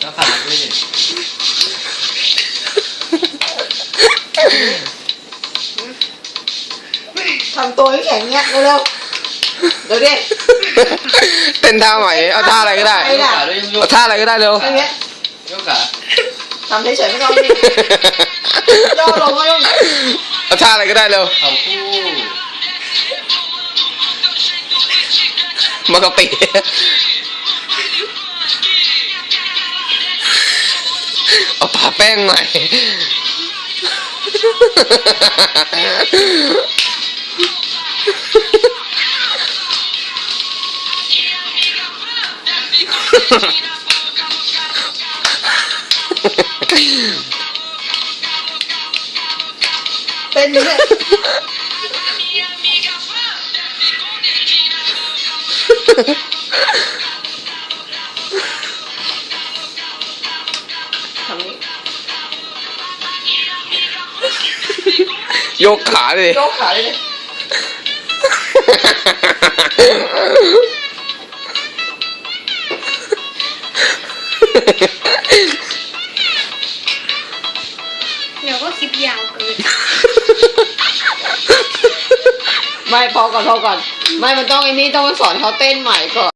แล้วขาด้วยดิทำตัวให้แข็งเงี้ยเร็วๆเดี๋ยวดิเต้นท่าใหม่เอาท่าอะไรก็ได้ไม่ยได้กขาด้วยยเอากท่าอะไรก็ได้เร็ว อย่างเงี้ยยกขาทำเฉยๆไม่ต้องนี่ย่อลงก็ลงเอาท่าอะไรก็ได้เร็ว เข่าคู่ มากะปิเอาปาแป้งใหม่เป็นอยู่เนี่ย ยกขาเลยโยกขาเลยดิเดี๋ยวก็คลิปยาวเกิน ไม่พ อก่อนพอก่อน ไม่ มันต้องไอ้นี่ต้องมาสอนเขาเต้นใหม่ก่อน